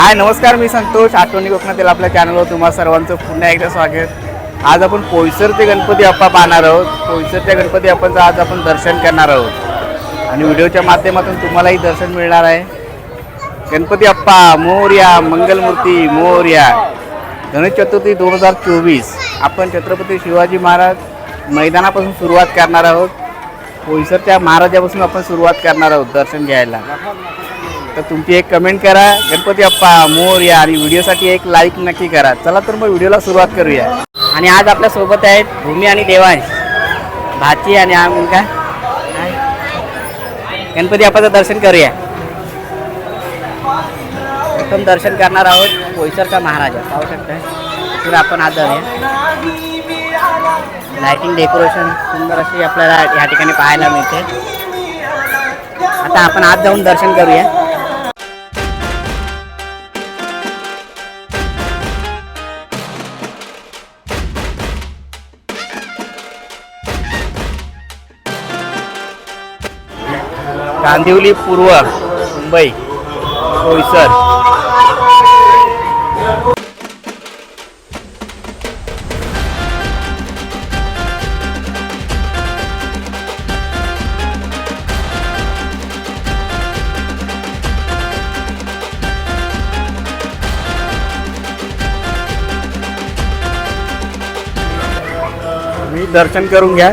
हाय नमस्कार मी संतोष. आठवणी कोकणातील आपल्या चॅनलवर तुम्हाला सर्वांचं पुन्हा एकदा स्वागत. आज आपण पोयसर ते गणपती अप्पा पाहणार आहोत. पोईसरच्या गणपती अप्पाचं आज आपण दर्शन करणार आहोत. आणि व्हिडिओच्या माध्यमातून तुम्हालाही दर्शन मिळणार आहे. गणपती अप्पा मोर्या मंगलमूर्ती मोर्या. गणेश चतुर्थी दोन हजार चोवीस. आपण छत्रपती शिवाजी महाराज मैदानापासून सुरुवात करणार आहोत. पोयसरच्या महाराजापासून आपण सुरुवात करणार आहोत दर्शन घ्यायला. तर तुमची एक कमेंट करा. गणपती अप्पा मोर या आणि व्हिडिओसाठी एक लाईक नक्की करा. चला तर मग व्हिडिओला सुरुवात करूया. आणि आज आपल्यासोबत आहेत भूमी आणि देवांश. भाची आणि हा मुलगा गणपती अप्पाचं दर्शन करूया. प्रथम दर्शन करणार आहोत पोईसरचा महाराजा. पाहू शकता. तिथून आपण आज जाऊया. लाईटिंग डेकोरेशन सुंदर अशी आपल्याला या ठिकाणी पाहायला मिळते. आता आपण आज जाऊन दर्शन करूया. कांदिवली पूर्व मुंबई बोईसर मी दर्शन करून घ्या.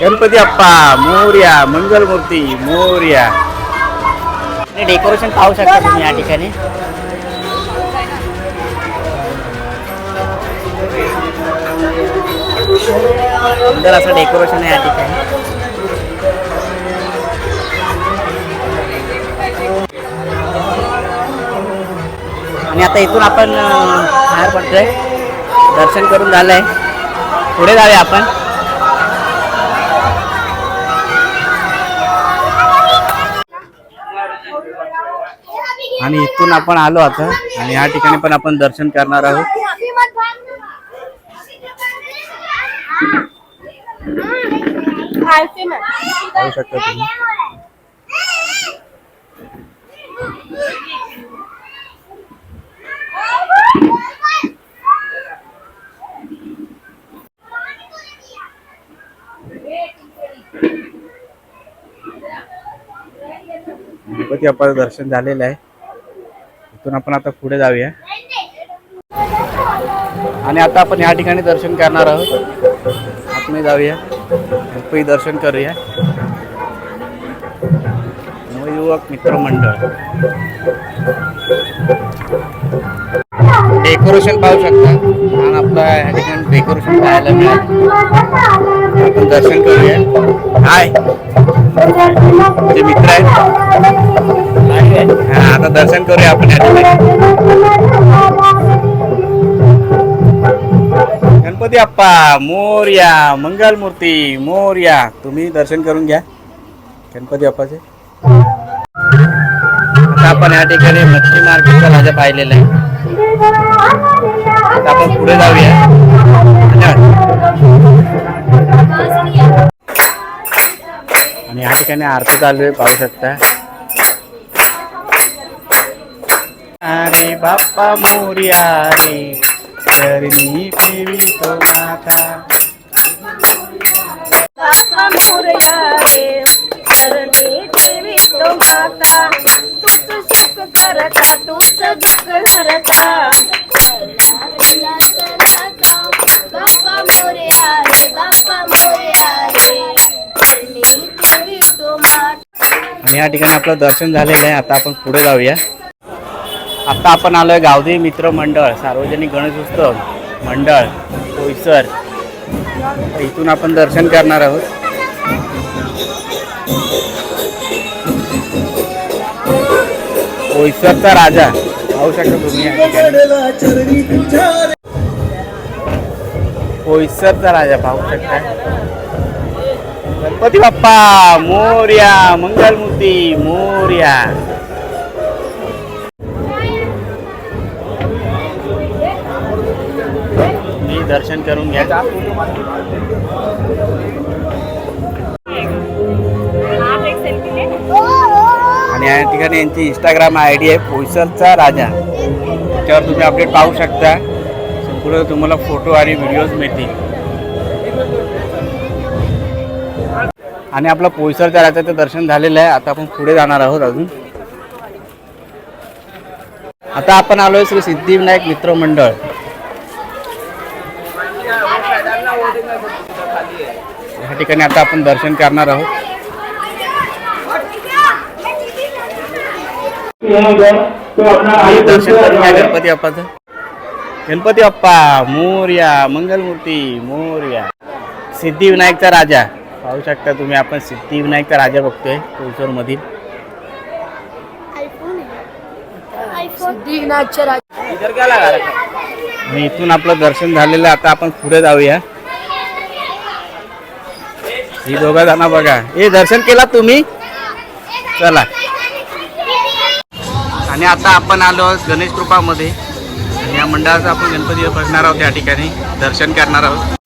गणपती अप्पा मोर्या मंगलमूर्ती मोर्या. डेकोरेशन पाहू शकता तुम्ही या ठिकाणी. सुंदर असं डेकोरेशन आहे या ठिकाणी. आणि आता इथून आपण बाहेर पडतोय. दर्शन करून झालंय. पुढे जाऊया आपण. आणि इथून आपण आलो आता. आणि या ठिकाणी पण आपण दर्शन करणार आहोत. पाहू शकता तुम्ही. गणपती बाप्पाचं दर्शन झालेलं आहे. तिथून आपण आता पुढे जाऊया. आणि आता आपण या ठिकाणी दर्शन करणार आहोत. आपण जाऊया. गणपती दर्शन करूया. नवयुवक मित्रमंडळ. डेकोरेशन पाहू शकता. आणि आपलं या ठिकाणी डेकोरेशन पाहायला मिळालं. आपण दर्शन करूया. हाय ते मित्र आहेत. हा आता दर्शन करूया आपण या ठिकाणी गणपती अप्पा मोर्या मंगलमूर्ती मोर्या. तुम्ही दर्शन करून घ्या गणपती अप्पाचे. आता आपण या ठिकाणी मच्छी मार्केटचा राजा पाहिलेला आहे. आता आपण पुढे जाऊया. धन्यवाद. आणि या ठिकाणी आरती चालू आहे पाहू शकता. अरे बाप्पा मोर्या रे चरणी देवी तो माता बाप्पा मोरया रे चरणी देवी तो माता तूच सुख करता तूच दुःख हरता. बाप्पा मोरया आणि या ठिकाणी आपलं दर्शन झालेलं आहे. आता आपण पुढे जाऊया. आता आपण आलोय गावदेवी मित्र मंडळ सार्वजनिक गणेशोत्सव मंडळ होयसर इथून आपण दर्शन करणार आहोत. होयसरचा राजा. पाहू शकता तुम्ही होयसरचा राजा पाहू शकता. गणपती बाप्पा मोर्या मंगलमूर्ती मोर्या. मी दर्शन करून घ्या. आणि या ठिकाणी यांची इंस्टाग्राम आय डी आहे पोईसरचा राजा. त्याच्यावर तुम्ही अपडेट पाहू शकता. संपूर्ण तुम्हाला फोटो आणि व्हिडिओज मिळतील. आणि आपला पोईसरच्या राजाचं दर्शन झालेलं आहे. आता आपण पुढे जाणार आहोत अजून. आता आपण आलोय श्री सिद्धिविनायक मित्र मंडळ. या ठिकाणी आता आपण दर्शन करणार आहोत. दर्शन गणपती बाप्पाचं. गणपती बाप्पा मोर्या मंगलमूर्ती मोर्या. सिद्धिविनायकचा राजा. पाहू शकता तुम्ही आपण सिद्धिविनायकचा राजा बघतोय कोळसोर मधील आणि इथून आपलं दर्शन झालेलं आहे. आता आपण पुढे जाऊया. ही दोघा जण बघा. हे दर्शन केला तुम्ही? चला. आणि आता आपण आलो आहोत गणेश कृपामध्ये. आणि या मंडळाचं आपण गणपती बघणार आहोत या ठिकाणी. दर्शन करणार आहोत.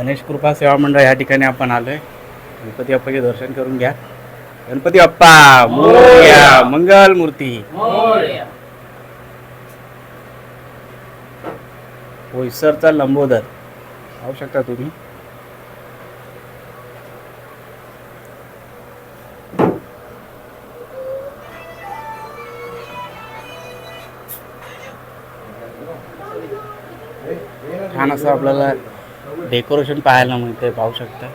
गणेश कृपा सेवा मंडळ या ठिकाणी आपण आलोय. गणपती बाप्पाचे दर्शन करून घ्या. गणपती बाप्पा मोरया मंगल मूर्ती. बोईसरचा लंबोदर. पाहू शकता तुम्ही. छान असं आपल्याला डेकोरेशन पाहायला मिळते पाहू शकता.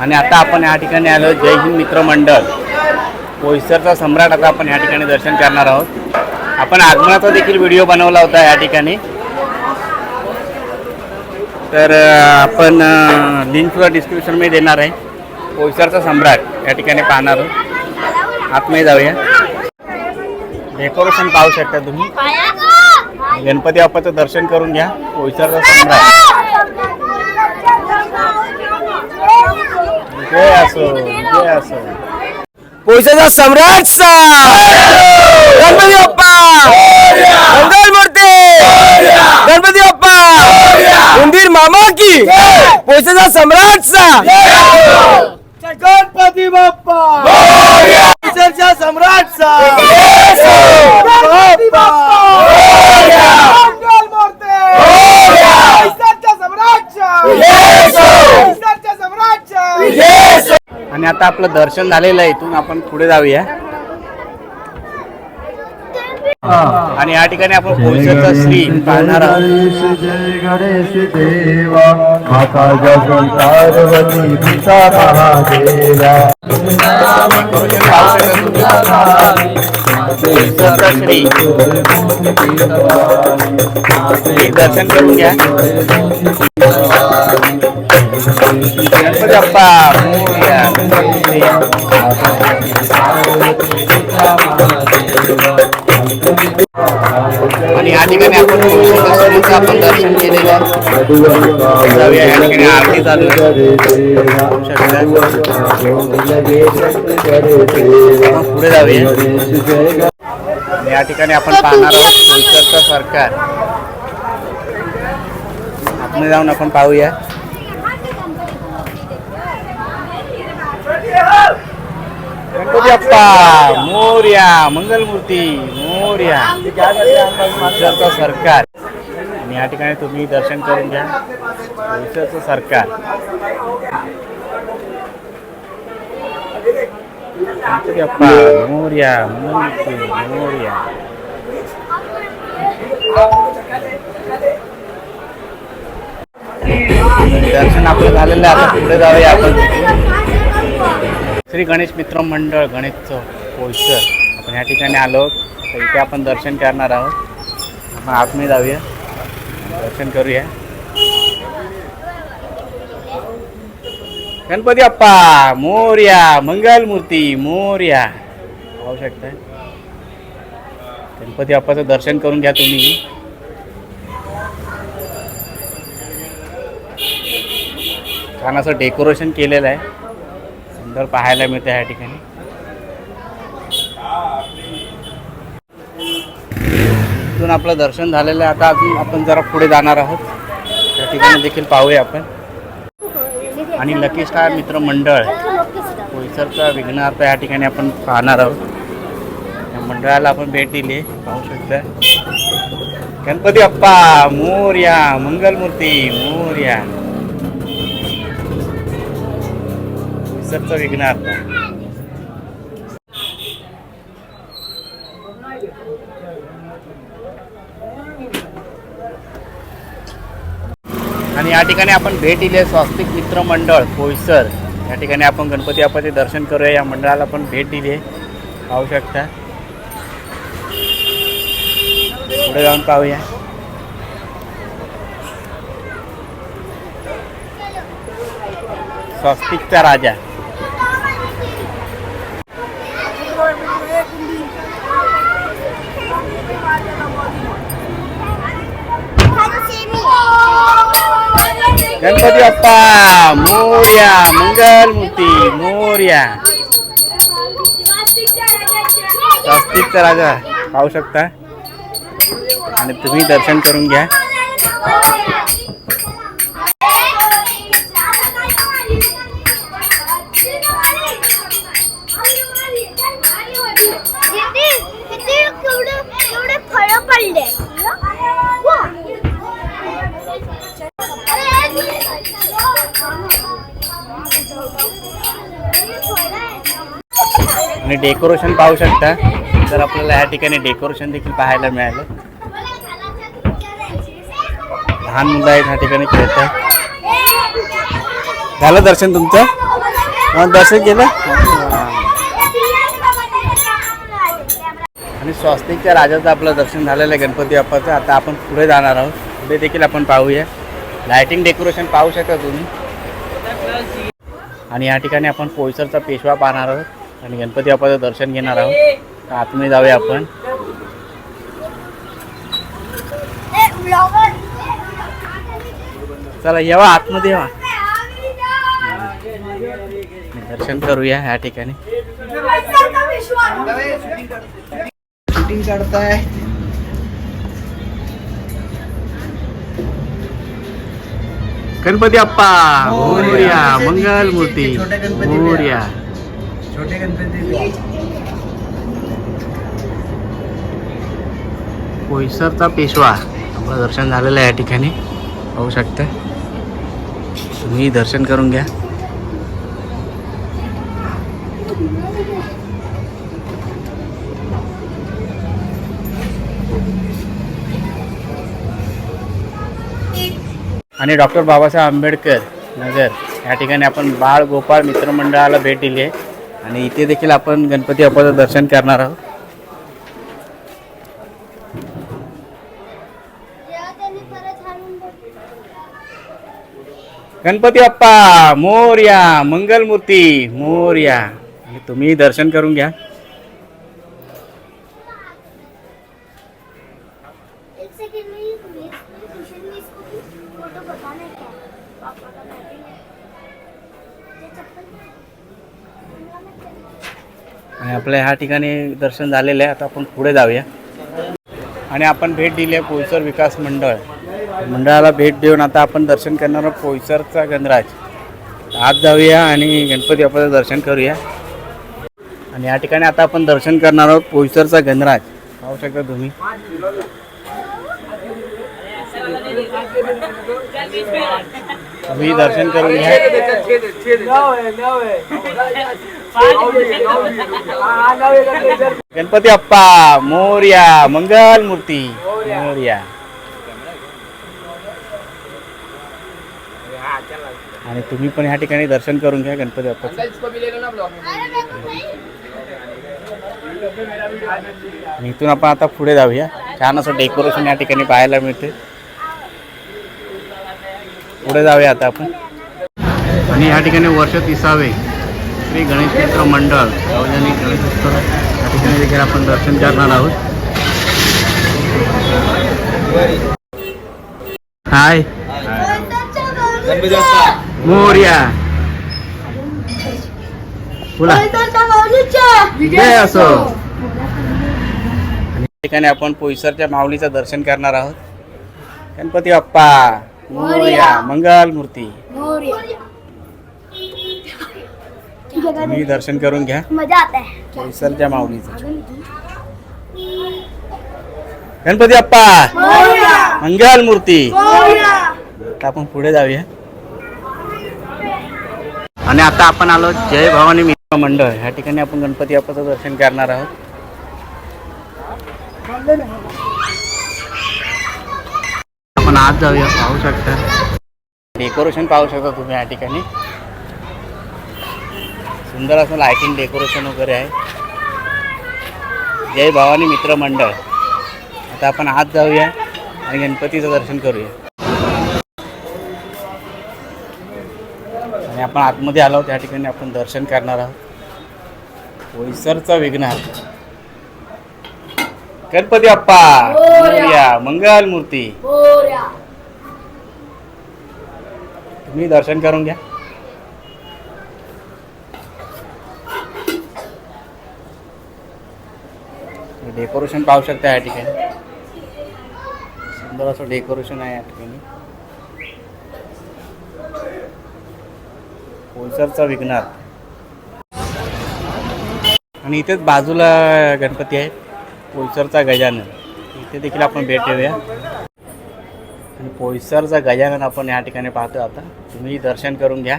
आणि आता आपण या ठिकाणी आलो जय हिंद मित्र मंडळ. सम्राट आता आपण या ठिकाणी दर्शन करणार आहोत. आपण आगमनाचा देखील व्हिडिओ बनवला होता या ठिकाणी. तर आपण लिंक सुद्धा डिस्क्रिप्शनमध्ये देणार आहे. बोईसरचा सम्राट या ठिकाणी पाहणार आहोत. आतमध्ये जाऊया. डेकोरेशन पाहू शकता तुम्ही. गणपती बाप्पाचं दर्शन करून घ्या. बोईसरचा सम्राट जय असो जय असो. पैशाचा सम्राट गणपती बाप्पा. मंगल मूर्ती. गणपती बाप्पा. उंदीर मामा की. पैशाचा सम्राट गणपती बाप्पा पैशाच्या सम्राट गणपती बाप्पा मंगल मूर्ती पैशाच्या सम्राट पैशाच्या सम्राट आणि आता आपलं दर्शन झालेलं आहे इथून आपण पुढे जाऊया. आणि या ठिकाणी आपण पोलिसांचा श्री पाहणार श्री दर्शन करून घ्या. गणपती बाप्पा मोरया. आणि या ठिकाणी आपण पोलिसांच्या श्रीचं आपण दर्शन केलेलं आहे जाऊया या ठिकाणी आरती चालू आहे पाहू शकता. आपण पुढे जाऊया आणि या ठिकाणी आपण पाहणार आहोत कोलकाता सरकार आपण जाऊन आपण पाहूया गणपती बाप्पा मोर्या मंगलमूर्ती मोर्या. कोलकाता सरकार. आणि या ठिकाणी तुम्ही दर्शन करून घ्या. कोलकाता सरकार. गणपती बाप्पा मोर्या मंगलमूर्ती मोर्या. दर्शन आपलं झालेलं आहे. आता पुढे जाऊया आपण. श्री गणेश मित्र मंडळ गणेश चौक पोईसर आपण या ठिकाणी आलो तर इथे आपण दर्शन करणार आहोत. आपण आतमध्ये जाऊया. दर्शन करूया. गणपती अप्पा मोर्या मंगल मूर्ती मोर्या. पाहू शकताय. गणपती अप्पाचं दर्शन करून घ्या तुम्ही. छान असं डेकोरेशन केलेलं आहे. सुंदर पाहायला मिळतं या ठिकाणी. इथून आपलं दर्शन झालेलं आहे. आता अजून आपण जरा पुढे जाणार आहोत. त्या ठिकाणी देखील पाहूया आपण. आणि लकी स्टार मित्र मंडळ कोयसरचा विघ्नार्थ या ठिकाणी आपण पाहणार आहोत. या मंडळाला आपण भेट दिली पाहू शकता. गणपती अप्पा मोर्या मंगलमूर्ती मोर्या. बोईसरचा विघ्नार्थ आणि या ठिकाणी आपण भेट दिली आहे स्वास्तिक मित्र मंडळ कोयसर या ठिकाणी आपण गणपती बाप्पाचे दर्शन करूया. या मंडळाला आपण भेट दिली आहे. पाहू शकता. पुढे जाऊन पाहूया. स्वस्तिकचा राजा. गणपती बाप्पा मोर्या मंगलमूर्ती मोर्या. स्वस्तिकचा राजा पाहू शकता. आणि तुम्ही दर्शन करून घ्या. डेकोरेशन पाहू शकता. तर आपल्याला या ठिकाणी डेकोरेशन देखील पाहायला मिळालं. लहान मुलं आहेत ह्या ठिकाणी खेळत आहे झालं दर्शन तुमचं? मग दर्शन केलं? आणि स्वस्तिकच्या राजाचं आपलं दर्शन झालेलं आहे गणपती बाप्पाचं. आता आपण पुढे जाणार आहोत. पुढे देखील आपण पाहूया. लायटिंग डेकोरेशन पाहू शकता तुम्ही. आणि या ठिकाणी आपण पोयसरचा पेशवा पाहणार आहोत. आणि गणपती बाप्पाचं दर्शन घेणार आहोत. तर आतमध्ये जाऊया आपण. चला येवा आतमध्ये येवा. दर्शन करूया या ठिकाणी. शूटिंग काढताय. गणपती बाप्पा मोर्या मंगल मूर्ती मोर्या. छोटे गणपती बोईसरचा पेशवा. आपलं दर्शन झालेलं आहे या ठिकाणी. पाहू शकता. तुम्ही दर्शन करून घ्या. आणि डॉक्टर बाबासाहेब आंबेडकर नगर. या ठिकाणी आपण बाळ गोपाळ मित्रमंडळाला भेट दिली आहे. आणि इथे देखील आपण गणपती बाप्पाचं दर्शन करणार आहोत. गणपती बाप्पा मोर्या मंगलमूर्ती मोर्या. तुम्ही दर्शन करून घ्या एक सेकंड में मेरे ट्यूशन में इसको भी फोटो बताना है क्या पापा का बैटिंग है ये चप्पल आणि आपल्या ह्या ठिकाणी दर्शन झालेलं आहे आता आपण पुढे जाऊया आणि आपण भेट दिली आहे पोईसर विकास मंडळ मंडळाला भेट देऊन आता आपण दर्शन करणार आहोत पोईसरचा गणराज आत जाऊया आणि गणपती बाप्पाचं दर्शन करूया आणि या ठिकाणी आता आपण दर्शन करणार आहोत पोईसरचा गणराज पाहू शकता तुम्ही तुम्ही दर्शन करून घ्या. गणपती अप्पा मोर्या मंगल मूर्ती मोर्या. आणि तुम्ही पण ह्या ठिकाणी दर्शन करून घ्या गणपती बाप्पाचं इथून आपण आता पुढे जाऊया. छान असं डेकोरेशन या ठिकाणी पाहायला मिळते. पुढे जाऊया आता आपण. आणि या ठिकाणी वर्ष तिसावे श्री गणेश मित्र मंडळ सार्वजनिक गणेश उत्सव. या ठिकाणी देखील आपण दर्शन करणार आहोत. हाय. मोर्या. बोला. जय असो. ठिकाणी आपण पोईसरच्या माऊलीचं दर्शन करणार आहोत. गणपती बाप्पा. मोरया. मंगल मूर्ती. तुम्ही दर्शन करून घ्या. मजा है माऊलीचं. गणपती अप्पा मंगल मूर्ती. आता आपण पुढे जाऊया. आणि आता आपण आलो जय भवानी मित्र मंडळ. ह्या ठिकाणी आपण गणपती बाप्पाचं दर्शन करणार आहोत. आपण आज जाऊया पाहू शकता. डेकोरेशन पाहू शकता तुम्ही या ठिकाणी. सुंदर असं लाईटिंग डेकोरेशन वगैरे आहे. जय भवानी मित्र मंडळ. आता आपण आज जाऊया आणि गणपतीचं दर्शन करूया. आणि आपण आतमध्ये आलो त्या ठिकाणी आपण दर्शन करणार आहोत. बोईसरचा आहे. गणपती अप्पा मोरया, मंगल मूर्ती. तुम्ही दर्शन करून घ्या. डेकोरेशन पाहू शकता या ठिकाणी. सुंदर असं डेकोरेशन आहे या ठिकाणी. पोईसरचा विघ्नार आणि इथेच बाजूला गणपती आहे पोईसरचा गजानन. इथे देखील आपण भेट देऊया. आणि पोईसरचा गजानन आपण या ठिकाणी पाहतो आता. तुम्ही दर्शन करून घ्या.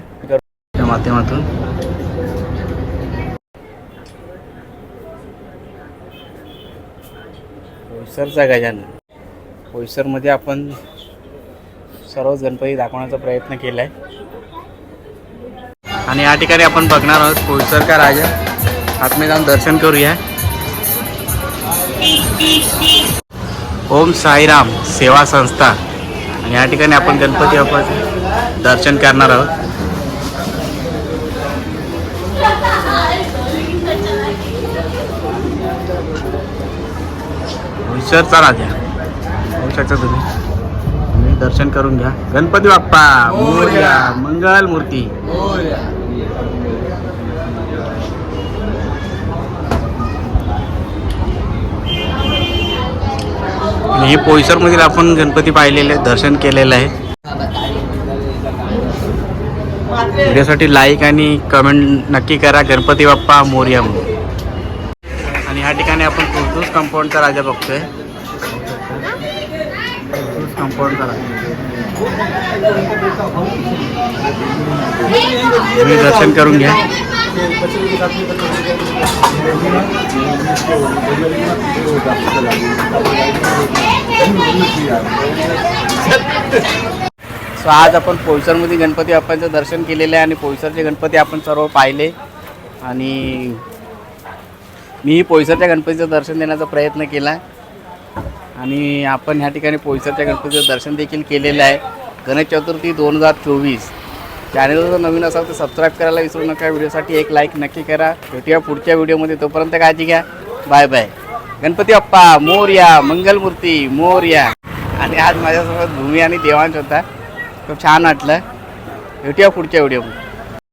माध्यमातून. पोईसरचा गजानन. पोईसरमध्ये आपण सर्वच गणपती दाखवण्याचा प्रयत्न केला आहे आणि या ठिकाणी आपण बघणार आहोत पोईसर का राजा. आतमध्ये जाऊन दर्शन करूया. ओम साईराम सेवा संस्था. आणि या ठिकाणी आपण गणपती बाप्पाचे दर्शन करणार आहोत. विसर चला द्या होऊ शकता तुम्ही दर्शन करून घ्या. गणपती बाप्पा मोर्या मंगल मूर्ती आणि हे पोईसरमधील आपण गणपती पाहिलेले दर्शन केलेलं आहे. व्हिडिओसाठी लाईक आणि कमेंट नक्की करा गणपती बाप्पा मोरया म्हणून. आणि ह्या ठिकाणी आपण कुर्दूस कंपाऊंडचा राजा बघतोय. कंपाऊंडचा राजा. तुम्ही दर्शन करून घ्या. सो आज आपण पोईसरमध्ये गणपती बाप्पांचं दर्शन केलेलं आहे आणि पोईसरचे गणपती आपण सर्व पाहिले. आणि मीही पोईसरच्या गणपतीचं दर्शन देण्याचा प्रयत्न केला. आणि आपण ह्या ठिकाणी पोईसरच्या गणपतीचं दर्शन देखील केलेलं आहे. गणेश चतुर्थी दोन हजार चोवीस. चॅनल जर नवीन असाल तर सबस्क्राईब करायला विसरू नका. व्हिडिओसाठी एक लाईक नक्की करा. भेटूया पुढच्या व्हिडिओमध्ये तोपर्यंत काळजी घ्या. Bye bye Ganpati Bappa Morya Mangalmurti Morya. आणि आज माझ्यासोबत भूमी आणि देवांश होता. खूप छान वाटलं. भेटूया पुढच्या व्हिडिओमध्ये